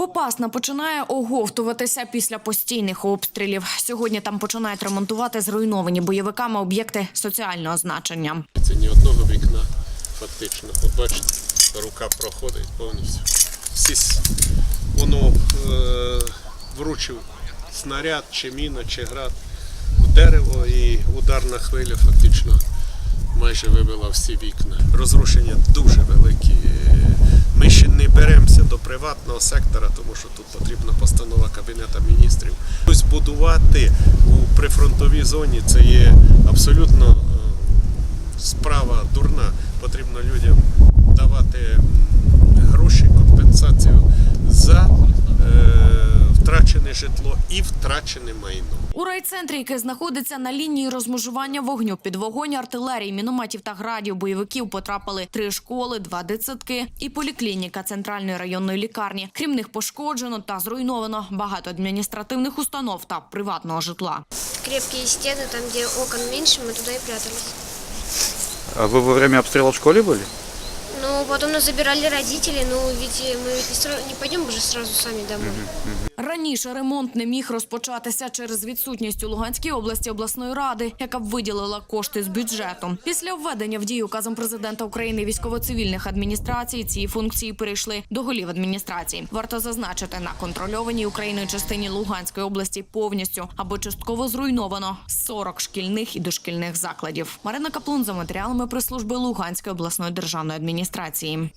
Попасна починає оговтуватися після постійних обстрілів. Сьогодні там починають ремонтувати зруйновані бойовиками об'єкти соціального значення. Це ні одного вікна, фактично. От бачите, рука проходить повністю. Всі воно е, вручив снаряд, чи міна, чи град в дерево, і ударна хвиля фактично майже вибила всі вікна. Розрушення дуже великі. Ми ще не беремося до приватного сектора, тому що тут потрібна постанова Кабінету міністрів. Ось будувати у прифронтовій зоні це є абсолютно е, справа дурна. Потрібно людям втрачене житло і втрачене майно. У райцентрі, який знаходиться на лінії розмежування вогню під вогонь артилерії, мінометів та градів бойовиків потрапили три школи, два дитсадки і поліклініка центральної районної лікарні. Крім них пошкоджено та зруйновано багато адміністративних установ та приватного житла. крепкие стены, там, где окон меньше, мы туда и прятались. А вы во время обстрела в школе были? Ну, потом нас забирали родители, ну, ведь мы ведь не, сра- не пойдем же сразу сами домой. Раніше ремонт не міг розпочатися через відсутність у Луганській області обласної ради, яка б виділила кошти з бюджету. Після введення в дію указом президента України військово-цивільних адміністрацій ці функції перейшли до голів адміністрації. Варто зазначити, на контрольованій Україною частині Луганської області повністю або частково зруйновано 40 шкільних і дошкільних закладів. Марина Каплун за матеріалами прес-служби Луганської обласної державної адміністрації.